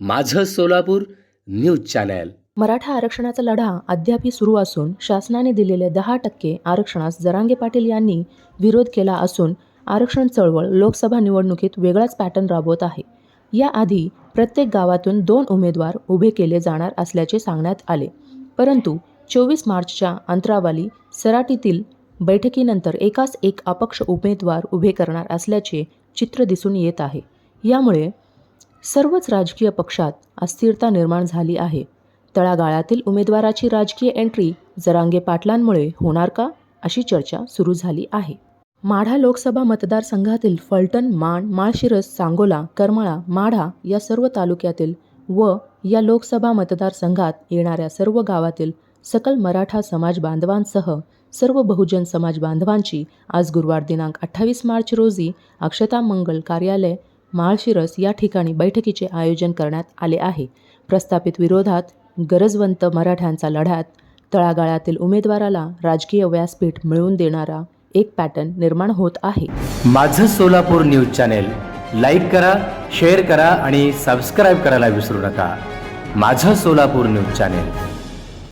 माझं Solapur news channel. Maratha आरक्षणाचा लढा अद्यापही सुरू असून शासनाने दिलेले दहा टक्के आरक्षणास जरांगे पाटील यांनी विरोध केला असून आरक्षण चळवळ लोकसभा निवडणुकीत वेगळाच पॅटर्न राबवत आहे. याआधी प्रत्येक गावातून दोन उमेदवार उभे केले जाणार असल्याचे सांगण्यात आले. परंतु चोवीस मार्चच्या अंतरावाली सराटीतील बैठकीनंतर एकाच एक अपक्ष उमेदवार उभे करणार असल्याचे चित्र दिसून येत आहे. यामुळे सर्वच राजकीय पक्षात अस्थिरता निर्माण झाली आहे. तळागाळातील उमेदवाराची राजकीय एंट्री जरांगे पाटलांमुळे होणार का? अशी चर्चा सुरू झाली आहे. माढा लोकसभा मतदारसंघातील फलटण माण माळशिरस सांगोला करमाळा माढा या सर्व तालुक्यातील व या लोकसभा मतदारसंघात येणाऱ्या सर्व गावातील सकल मराठा समाज बांधवांसह सर्व बहुजन समाज बांधवांची आज गुरुवार दिनांक अठ्ठावीस मार्च रोजी अक्षता मंगल कार्यालय माळशिरस या ठिकाणी बैठकीचे आयोजन करण्यात आले आहे. प्रस्थापित विरोधात गरजवंत मराठ्यांचा लढ्यात तळागाळातील उमेदवाराला राजकीय व्यासपीठ मिळवून देणारा एक पॅटर्न निर्माण होत आहे. माझं सोलापूर न्यूज चॅनेल लाईक करा शेअर करा आणि सबस्क्राईब करायला विसरू नका. माझं सोलापूर न्यूज चॅनेल.